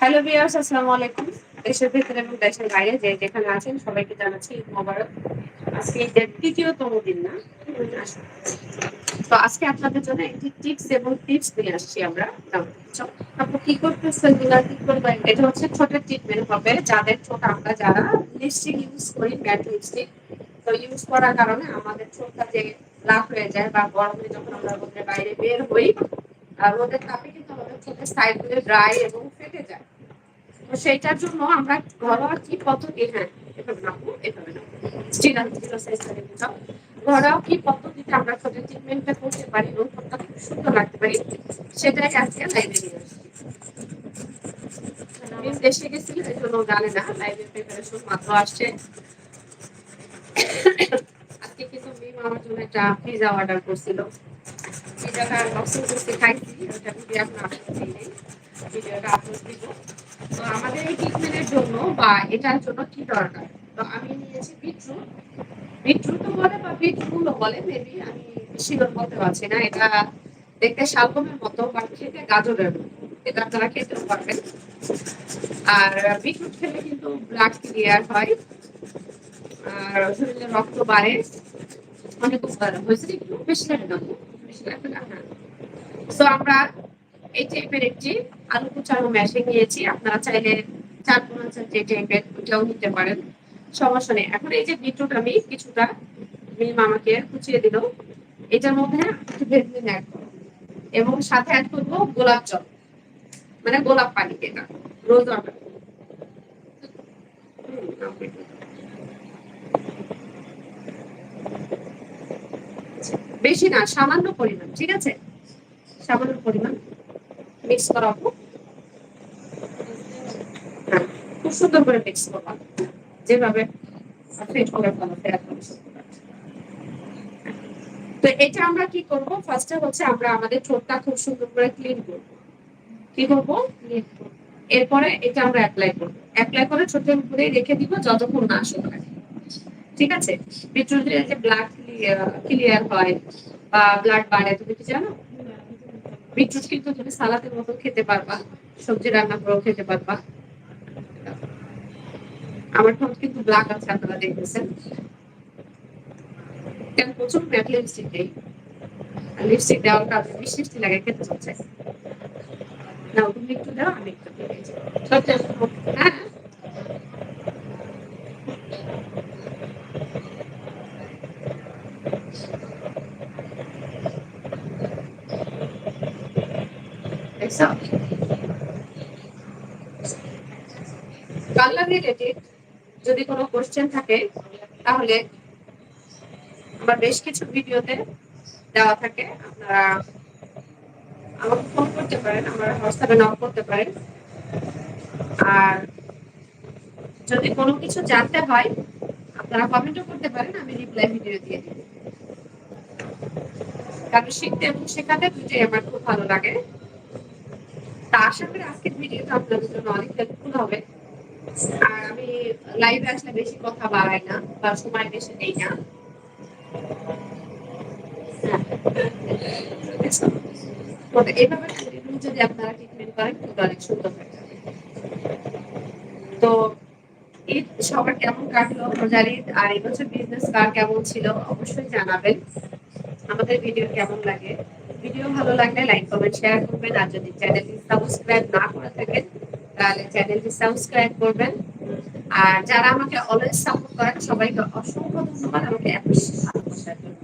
Hello বিয়ার্স আসসালামু আলাইকুম। দেশের ভেতরে এবং দেশের বাইরে যে যেখানে আছেন, সবাইকে জানাচ্ছি ঈদ মোবারক। আজকে ঈদের তৃতীয়তম দিন না? তো আজকে আপনাদের জন্য একটি টিপস এবং টিপস নিয়ে আসছি আমরা। আপনি কি করতেছেন? না, কি করবেন? এটা হচ্ছে ছোট ট্রিটমেন্ট হবে। যাদের ছোট আমরা যারা লিপস্টিক ইউজ করি ম্যাট লিপস্টিক তো ইউজ করার কারণে আমাদের ঠোঁটটা যে লাভ হয়ে যায় বা গরমে যখন আমরা বাইরে বের হই রোদের তাপে কিন্তু আমাদের ঠোঁটের সাইডগুলো ড্রাই এবং ফেটে যায়। তো সেইটার জন্য আমরা ঘরোয়া কি পদ্ধতি হ্যাঁ ঘরোয়া কি পদ্ধতিতে আমরা ঠোঁটের ট্রিটমেন্টটা করতে পারি এবং খুব সুন্দর লাগতে পারি, সেটাই আজকে আসছি। আমি দেশে গেছি এই জন্য জানে না লাইভের প্রিপারেশন মাত্র আসছে। আজকে কিন্তু মিম আমার জন্য একটা পিজা অর্ডার করছিল। এখন ভিডিওটা আপলোড দিব তো আমাদের এই জন্য বা এটার জন্য কি দরকার? তো আমি নিয়েছি বিটরুট বিটরুট বলে বা বিটরুটও বলে মেবি আমি শিওর বলতে পারছি না। এটা দেখতে শালগমের মতো বা খেতে গাজরের এটা আপনারা খেতেও পারবেন। আর বিটরুট খেলে কিন্তু ব্লাড ক্লিয়ার হয়। আর শরীরে রক্ত বাড়ে। অনেক উপকার হয়েছে। একটু বেশি বেশি তো আমরা এই টাইপের একটি আলু কুচানো ম্যাশিং নিয়েছি। আপনারা চাইলে চার পাঁচ যে টাইপের ওটাও নিতে পারেন। সমস্যা নেই। এখন এই যে বিটরুট আমি কিছুটা মিম আমাকে কুচিয়ে দিল এটার মধ্যে ভেজলিন অ্যাড এবং সাথে অ্যাড করব গোলাপ জল। মানে গোলাপ পানি এটা। রোজ বেশি না, সামান্য পরিমাণ, ঠিক আছে? সামান্য পরিমাণ মিক্স করা হ্যাঁ খুব সুন্দর করে মিক্স করবা। যেভাবে ফেলো তো এটা আমরা কি করব? ফার্স্টে হচ্ছে আমরা আমাদের ঠোঁটটা খুব সুন্দর করে ক্লিন করব। কি করব? এরপরে এটা আমরা অ্যাপ্লাই করব। অ্যাপ্লাই করে ঠোঁটের উপরে রেখে দিব, যতক্ষণ না শুকায় ঠিক আছে? যে ব্লাড ক্লিয়ার হয় বা ব্লাড বাড়ে, তুমি কি জানো? কিন্তু তুমি সালাদের মতো খেতে পারবা, সবজি রান্না করেও খেতে পারবা। আমার ঠোঁট কিন্তু ব্ল্যাক আছে, আপনারা দেখতেছেন। কেন? প্রচুর ম্যাট লিপস্টিক নেই। লিপস্টিক দেওয়ার কারণে মিষ্টি লাগে, খেতে চাচ্ছে না। তুমি একটু দাও, আমি একটু হ্যাঁ কালার রিলেটেড যদি কোনো কোশ্চেন থাকে, তাহলে আমার বেশ কিছু ভিডিওতে দেওয়া থাকে। আপনারা আমাকে ফোন করতে পারেন, আমার হোয়াটসঅ্যাপে নক করতে পারেন। আর যদি কোনো কিছু জানতে হয়, আপনারা কমেন্টও করতে পারেন, আমি রিপ্লাই ভিডিও দিয়ে দিই কারণ শিখতে এবং শেখাতে দুটোই আমার খুব ভালো লাগে। আশা করি আজকের ভিডিওটা আপনাদের জন্য অনেক হেল্পফুল হবে। আর আমি লাইভে আসলে বেশি কথা বাড়াই না, বা সময় বেশি নেই না। এভাবে যদি আপনারা ট্রিটমেন্ট করেন কিন্তু অনেক সুন্দর হয়ে। যাবে তো ঈদ সবার কেমন কাটলো, রোজার ঈদ আর এই বছর বিজনেস কার কেমন ছিল, অবশ্যই জানাবেন। আমাদের ভিডিও কেমন লাগে? ভিডিও ভালো লাগলে লাইক, কমেন্ট শেয়ার করবেন। আর যদি চ্যানেলটি সাবস্ক্রাইব না করে থাকেন, তাহলে চ্যানেলটি সাবস্ক্রাইব করবেন। আর যারা আমাকে অলওয়েজ সাপোর্ট করেন, সবাইকে অসংখ্য ধন্যবাদ। আমাকে ভালোবাসার জন্য।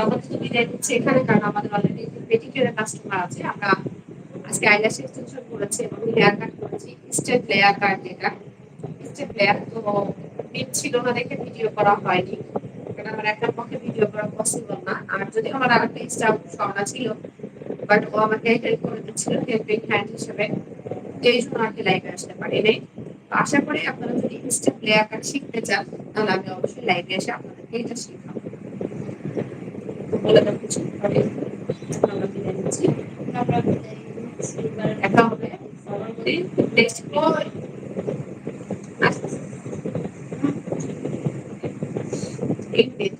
আমাদের তো বিদায় দিচ্ছি এখানে, কারণ আমাদের অলরেডি পেটিকিউরের কাস্টমার আছে। আমরা আজকে আইলাস এক্সটেনশন করেছি এবং লেয়ার কাট করেছি। স্টেপ লেয়ার কাট যেটা স্টেপ লেয়ার তো নেট ছিল না দেখে ভিডিও করা হয়নি। কারণ আমার একটা পক্ষে ভিডিও করা পসিবল না। আর যদি আমার আরেকটা স্টাফ সরানো ছিল বাট ও আমাকে হেল্প করে দিচ্ছিল হেল্পিং হ্যান্ড হিসেবে, এই জন্য আর কি লাইভে আসতে পারি নাই আশা করি আপনারা যদি স্টেপ লেয়ার কাট শিখতে চান, তাহলে আমি অবশ্যই লাইভে এসে আপনাদেরকে এটা শেখাবো। বলে দাও কিছু? আমরা বিদায় নিচ্ছি। দেখা হবে। Next Gracias.